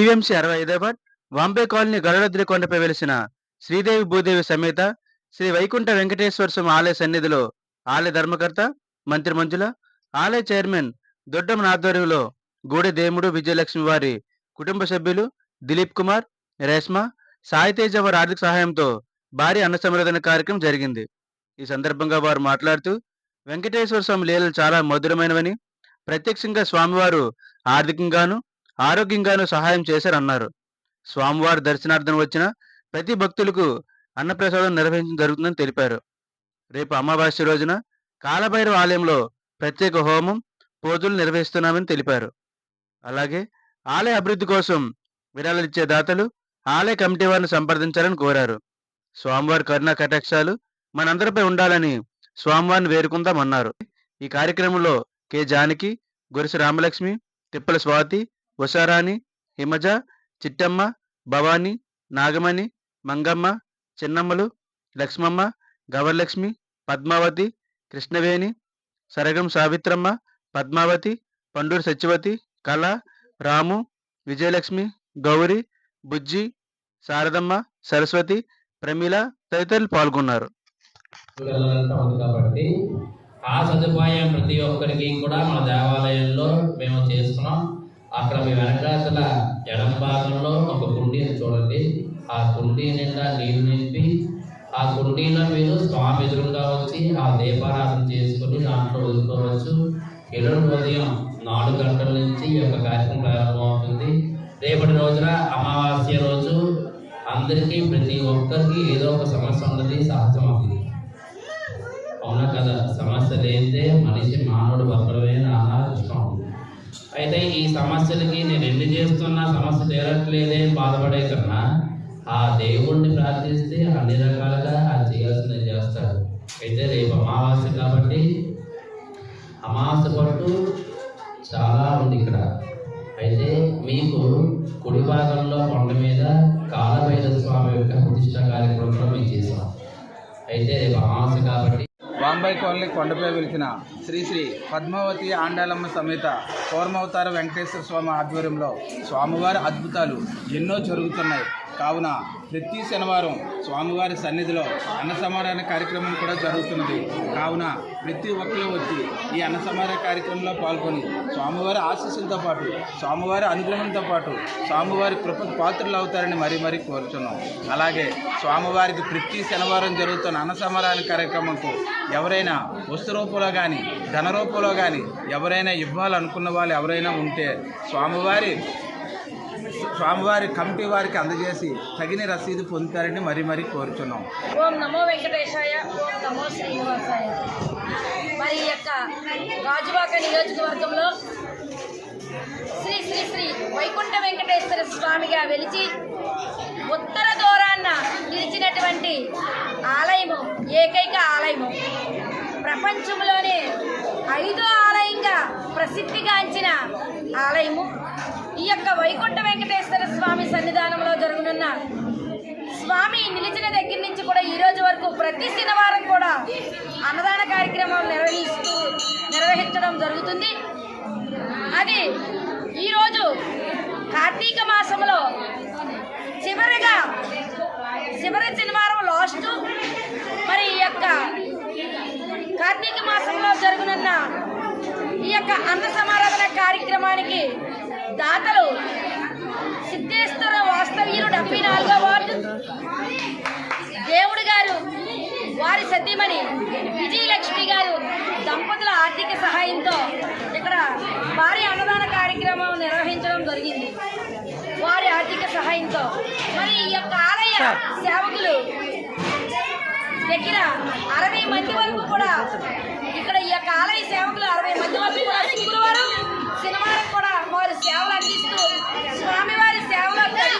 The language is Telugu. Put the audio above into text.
టీఎంసీ అరవై హైదరాబాద్ వాంబే కాలనీ గరుడద్రి కొండపై వెలిసిన శ్రీదేవి భూదేవి సమేత శ్రీ వైకుంఠ వెంకటేశ్వర స్వామి ఆలయ సన్నిధిలో ఆలయ ధర్మకర్త మంత్రి మంజుల ఆలయ చైర్మన్ దొడ్డమ్మ ఆధ్వర్యంలో గూడె దేముడు విజయలక్ష్మి వారి కుటుంబ సభ్యులు దిలీప్ కుమార్ రేష్మ సాయితేజ వారి ఆర్థిక సహాయంతో భారీ అన్న సంరదన కార్యక్రమం జరిగింది. ఈ సందర్భంగా వారు మాట్లాడుతూ వెంకటేశ్వర స్వామి లీలలు చాలా మధురమైనవని ప్రత్యక్షంగా స్వామివారు ఆర్థికంగాను ఆరోగ్యంగాను సహాయం చేశారన్నారు. స్వామివారి దర్శనార్థం వచ్చిన ప్రతి భక్తులకు అన్నప్రసాదం నిర్వహించడం జరుగుతుందని తెలిపారు. రేపు అమావాస్య రోజున కాలభైరవ ఆలయంలో ప్రత్యేక హోమం పూజలు నిర్వహిస్తున్నామని తెలిపారు. అలాగే ఆలయ అభివృద్ధి కోసం విరాళాలిచ్చే దాతలు ఆలయ కమిటీ వారిని సంప్రదించాలని కోరారు. స్వామివారి కరుణా కటాక్షాలు మనందరిపై ఉండాలని స్వామివారిని వేరుకుందామన్నారు ఈ కార్యక్రమంలో కె జానకి గురిసి రామలక్ష్మి తిప్పల స్వాతి ఉషారాణి హిమజ చిట్టమ్మ భవాని నాగమణి మంగమ్మ చిన్నమ్మలు లక్ష్మమ్మ గవర్లక్ష్మి పద్మావతి కృష్ణవేణి సరగం సావిత్రమ్మ పద్మావతి పండూరు సత్యవతి కళ రాము విజయలక్ష్మి గౌరి బుజ్జి శారదమ్మ సరస్వతి ప్రమీల తదితరులు పాల్గొన్నారు. కాబట్టి ఆ సదుపాయం ప్రతి ఒక్కరికి కూడా మన దేవాలయంలో మేము చేస్తున్నాం. అక్కడ మీ వెనకాతల ఎడం భాగంలో ఒక కుండీని చూడండి. ఆ కుండీ నిండా నీరు నింపి ఆ కుండీలో మీరు స్వామి ఎదురుగా వచ్చి ఆ దీపారాధన చేసుకుని దాంట్లో వదులుకోవచ్చు ఎదురు ఉదయం నాలుగు గంటల నుంచి ఈ యొక్క కార్యక్రమం ప్రారంభమవుతుంది. రేపటి రోజున అమావాస్య రోజు అందరికీ ప్రతి ఒక్కరికి ఏదో ఒక సమస్య ఉన్నది అయితే ఈ సమస్యలకి నేను ఎన్ని చేస్తున్నా సమస్య తీరట్లేదే బాధపడే కన్నా ఆ దేవుణ్ణి ప్రార్థిస్తే అన్ని రకాలుగా ఆ చేయాల్సింది చేస్తాడు. అయితే రేపు అమావాస్య కాబట్టి అమావాస్య పట్టు చాలా ఉంది ఇక్కడ. అయితే మీకు కుడి భాగంలో కొండ మీద కాలభైరవ స్వామి యొక్క ప్రతిష్ట కార్యక్రమంలో మేము చేసాం అయితే రేపు అమావాస్య కాబట్టి వాంబై కాలనీ కొండపై వెలిసిన శ్రీ శ్రీ పద్మావతి ఆండాలమ్మ సమేత కూర్మవతార వెంకటేశ్వర స్వామి ఆధ్వర్యంలో స్వామివారి అద్భుతాలు ఎన్నో జరుగుతున్నాయి. కావున ప్రతి శనివారం స్వామివారి సన్నిధిలో అన్న సమారాధన కార్యక్రమం కూడా జరుగుతున్నది. కావున ప్రతి ఒక్కరు వచ్చి ఈ అన్న సమారాధన కార్యక్రమంలో పాల్గొని స్వామివారి ఆశీస్సులతో పాటు స్వామివారి అనుగ్రహంతో పాటు స్వామివారి కృప పాత్రలు అవుతారని మరీ మరీ కోరుచున్నాం. అలాగే స్వామివారికి ప్రతి శనివారం జరుగుతున్న అన్న సమారాధన కార్యక్రమంకు ఎవరైనా వస్తు రూపంలో కానీ ధన రూపంలో కానీ ఎవరైనా ఇవ్వాలనుకున్న వాళ్ళు ఎవరైనా ఉంటే స్వామివారి స్వామివారి కమిటీ వారికి అందజేసి తగిన రసీదు పొందుతారని మరీ మరీ కోరుచున్నాం. ఓం నమో వెంకటేశాయ ఓం నమో శ్రీనివాసాయ. మరి యొక్క గాజువాక నియోజకవర్గంలో శ్రీ శ్రీ శ్రీ వైకుంఠ వెంకటేశ్వర స్వామిగా వెలిచి ఉత్తర దూరాన్న నిలిచినటువంటి ఆలయము ఏకైక ఆలయము. ప్రపంచంలోనే ఐదో ఆలయంగా ప్రసిద్ధిగాంచిన ఆలయము. ఈ యొక్క వైకుంఠ వెంకటేశ్వర స్వామి సన్నిధానంలో జరుగునున్న స్వామి నిలిచిన దగ్గర నుంచి కూడా ఈ రోజు వరకు ప్రతి శనివారం కూడా అన్నదాన కార్యక్రమం నిర్వహిస్తూ నిర్వహించడం జరుగుతుంది. అది ఈరోజు కార్తీక మాసంలో చివరిగా చివరి శనివారం లాస్ట్. మరి ఈ యొక్క కార్తీక మాసంలో జరుగునున్న ఈ యొక్క అన్న సమారాధన కార్యక్రమానికి దాతలు సిద్ధేశ్వర వాస్తవ్యులు డెబ్బై నాలుగో వార్డు. దేవుడు గారు వారి సతీమణి విజయలక్ష్మి గారు దంపతుల ఆర్థిక సహాయంతో ఇక్కడ భారీ అన్నదాన కార్యక్రమం నిర్వహించడం జరిగింది. వారి ఆర్థిక సహాయంతో. మరి ఈ యొక్క ఆలయ సేవకులు దగ్గర అరవై మంది వరకు కూడా